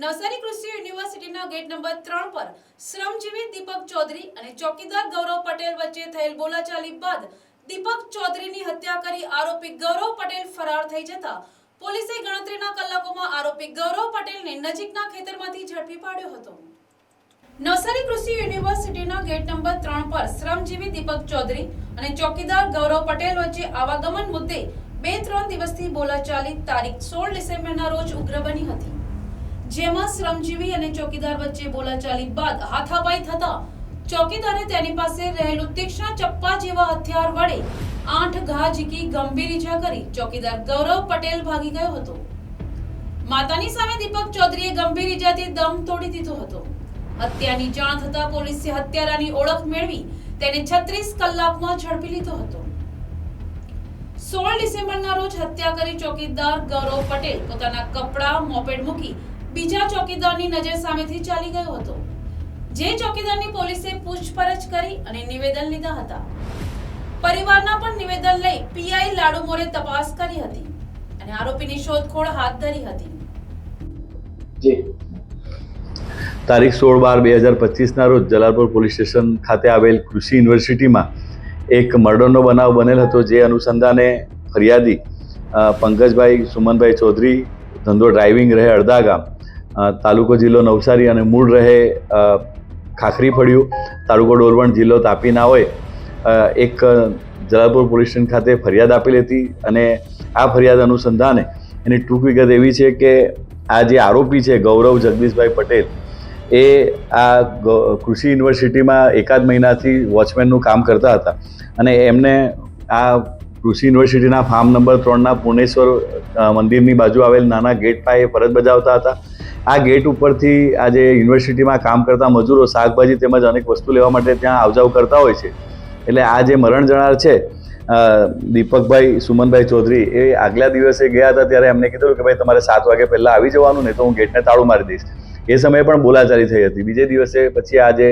નવસારી કૃષિ યુનિવર્સિટીના gate number ત્રણ પર શ્રમજીવી દીપક ચૌધરી અને ચોકીદાર ગૌરવ પટેલ વચ્ચે થયેલ બોલાચાલી બાદ દીપક ચૌધરીની હત્યા કરી આરોપી ગૌરવ પટેલ ફરાર થઈ જતા પોલીસે ગણતરીના કલાકોમાં આરોપી ગૌરવ પટેલને નજીકના ખેતરમાંથી ઝડપી પાડ્યો હતો. નવસારી કૃષિ યુનિવર્સિટીના ગેટ નંબર ત્રણ પર શ્રમજીવી દીપક ચૌધરી અને ચોકીદાર ગૌરવ પટેલ વચ્ચે આવાગમન મુદ્દે બે ત્રણ દિવસથી બોલાચાલી તારીખ સોળ ડિસેમ્બરના રોજ ઉગ્ર બની હતી. જેમાં શ્રમજીવી અને ચોકીદાર વચ્ચે બોલાચાલી બાદ હાથાપાઈ થતા ચોકીદારે તેની પાસે રહેલું તીક્ષ્ણ ચપ્પા જેવા હથિયાર વડે આઠ ઘા ઝીકી ગંભીર ઈજા કરી ચોકીદાર ગૌરવ પટેલ ભાગી ગયો હતો. માતાની સામે દીપક ચૌધરીએ ગંભીર ઈજાથી દમ તોડી દીધો હતો. હત્યાની જાણ થતા પોલીસે હત્યારાની ઓળખ મેળવી તેને 36 કલાકમાં ઝડપી લીધો હતો. સોળ ડિસેમ્બરના રોજ હત્યા કરી ચોકીદાર ગૌરવ પટેલ પોતાના કપડા, મોપેડ મૂકી બીજા ચોકીદારની નજર સામેથી ચાલી ગયો હતો. જે ચોકીદારની પોલીસે પૂછપરછ કરી અને નિવેદન લીધા હતા. પરિવારના પણ નિવેદન લઈ પીઆઈ લાડુ મોરે તપાસ કરી હતી અને આરોપીની શોધખોળ હાથ ધરી હતી. તારીખ સોળ બાર બે હજાર પચીસના રોજ જલાલપુર પોલીસ સ્ટેશન ખાતે આવેલ કૃષિ યુનિવર્સિટીમાં એક મર્ડરનો બનાવ બનેલ હતો, જે અનુસંધાને ફરિયાદી પંકજભાઈ સુમનભાઈ ચૌધરી, ધંધો ડ્રાઇવિંગ રહે અડધા ગામ તાલુકો જિલ્લો નવસારી અને મૂળ રહે ખાખરી ફળિયું. તાલુકો ડોલવણ જિલ્લો તાપીના હોય. એક જલાલપુર પોલીસ સ્ટેશન ખાતે ફરિયાદ આપેલી હતી અને આ ફરિયાદ અનુસંધાને એની ટૂંક વિગત એવી છે કે આ જે આરોપી છે ગૌરવ જગદીશભાઈ પટેલ, એ આ કૃષિ યુનિવર્સિટીમાં એકાદ મહિનાથી વોચમેનનું કામ કરતા હતા. અને એમને આ કૃષિ યુનિવર્સિટીના ફાર્મ નંબર ત્રણના પૂર્ણેશ્વર મંદિરની બાજુ આવેલ નાના ગેટ પાસે ફરજ બજાવતા હતા. આ ગેટ ઉપરથી આજે યુનિવર્સિટીમાં કામ કરતા મજૂરો શાકભાજી તેમજ અનેક વસ્તુ લેવા માટે ત્યાં આવજાવ કરતા હોય છે. એટલે આ જે મરણ જનાર છે દીપકભાઈ સુમનભાઈ ચૌધરી, એ આગલા દિવસે ગયા હતા ત્યારે એમને કીધું કે ભાઈ તમારે સાત વાગે પહેલાં આવી જવાનું ને તો હું ગેટને તાળું મારી દઈશ. એ સમયે પણ બોલાચાલી થઈ હતી. બીજે દિવસે પછી આ જે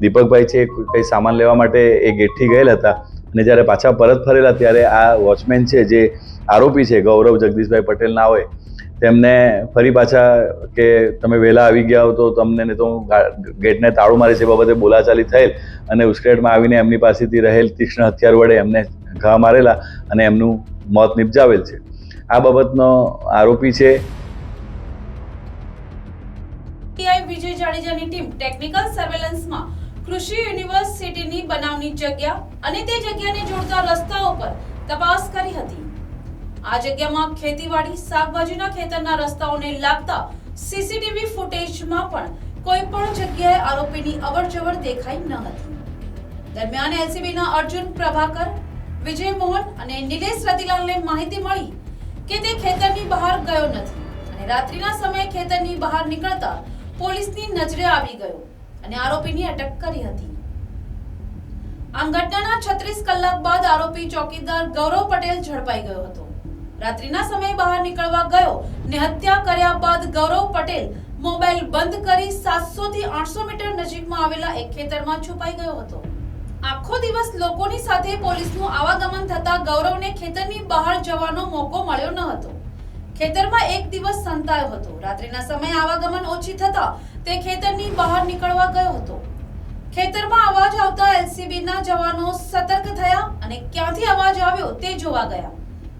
દીપકભાઈ છે કંઈ સામાન લેવા માટે એ ગેટથી ગયેલા હતા. અને જ્યારે પાછા પરત ફરેલા ત્યારે આ વોચમેન છે, જે આરોપી છે, ગૌરવ જગદીશભાઈ પટેલ ના હોય તેમને ફરી પાછા કે તમે વહેલા આવી ગયા હો તો તમને તો ગેટને તાળું મારી છે બાબતે બોલાચાલી થયેલ અને ઉશ્કેટમાં આવીને એમની પાસેથી રહેલ તીક્ષ્ણ હથિયાર વડે એમને ઘા મારેલા અને એમનું મોત નિપજાવેલ છે. આ બાબતનો આરોપી છે. વિજય જાડેજાની ટીમ ટેકનિકલ સર્વેલન્સમાં કૃષિ યુનિવર્સિટીની બનાવની જગ્યા અને તે જગ્યાને જોડતા રસ્તાઓ પર તપાસ કરી હતી. આ જગ્યામાં ખેતીવાડી, શાકભાજીના ખેતરના રસ્તાઓને લાગતા સીસીટીવી ફૂટેજમાં પણ કોઈ પણ જગ્યાએ આરોપીની અવરજવર દેખાઈ ન હતી. દરમિયાન એલસીબીના અર્જુન પ્રભાકર, વિજય મોહન અને નિલેશ રતિલાલને માહિતી મળી કે તે ખેતરની બહાર ગયો નથી અને રાત્રિના સમયે ખેતરની બહાર નીકળતા પોલીસની નજરે આવી ગયો અને આરોપીની અટક કરી હતી. આમ ઘટનાના 36 કલાક બાદ આરોપી ચોકીદાર ગૌરવ પટેલ ઝડપાઈ ગયો હતો. રાત્રિના સમયે બહાર નીકળવા ગયો ને હત્યા કર્યા બાદ ગૌરવ પટેલ મોબાઈલ બંધ કરી 700 થી 800 મીટર નજીકમાં આવેલા એક ખેતરમાં છુપાઈ ગયો હતો. આખો દિવસ લોકોની સાથે પોલીસનું આવાગમન થતા ગૌરવને ખેતરની બહાર જવાનો મોકો મળ્યો ન હતો. ખેતરમાં એક દિવસ સંતાયો હતો. રાત્રિના સમયે આવાગમન ઓછી થતા તે ખેતરની બહાર નીકળવા ગયો હતો. ખેતરમાં અવાજ આવતા એલસીબીના જવાનો સતર્ક થયા અને ક્યાંથી અવાજ આવ્યો તે જોવા ગયા.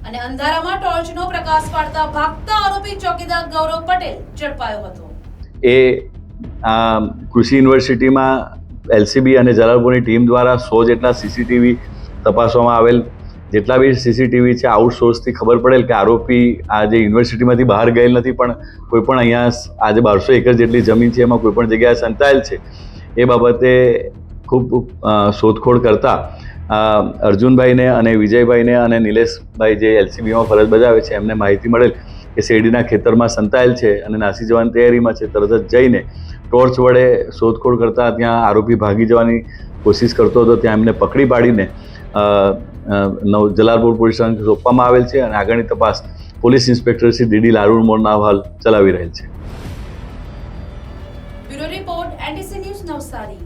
અને અંધારામાં ટોર્ચનો પ્રકાશ પાડતા ભાગતા આરોપી ચોકીદાર ગૌરવ પટેલ ઝડપાયો હતો. એ કૃષિ યુનિવર્સિટીમાં એલસીબી અને જલાલપુરની ટીમ દ્વારા સો જેટલા સીસીટીવી તપાસવામાં આવેલ, જેટલા બી સીસીટીવી છે, આઉટસોર્સથી ખબર પડેલ કે આરોપી આજે યુનિવર્સિટીમાંથી બહાર ગયેલ નથી, પણ કોઈ પણ અહીંયા આજે બારસો એકર જેટલી જમીન છે, એમાં કોઈ પણ જગ્યાએ સંતાયેલ છે. એ બાબતે ખૂબ શોધખોળ કરતા અર્જુનભાઈને અને વિજયભાઈને અને નિલેશભાઈ જે એલસીબીમાં ફરજ બજાવે છે, એમને માહિતી મળેલ કે શેરડીના ખેતરમાં સંતાયેલ છે અને નાસી જવાની તૈયારીમાં છે, તરત જ જઈને ટોર્ચ વડે શોધખોળ કરતા ત્યાં આરોપી ભાગી જવાની કોશિશ કરતો હતો. ત્યાં એમને પકડી પાડીને નવ, જલાલપુર પોલીસ સ્ટેશન સોંપવામાં આવેલ છે અને આગળની તપાસ police inspector Shri D D લારુણ મોરના હાલ ચલાવી રહેલ છે. Bureau report, NDC news Navsari.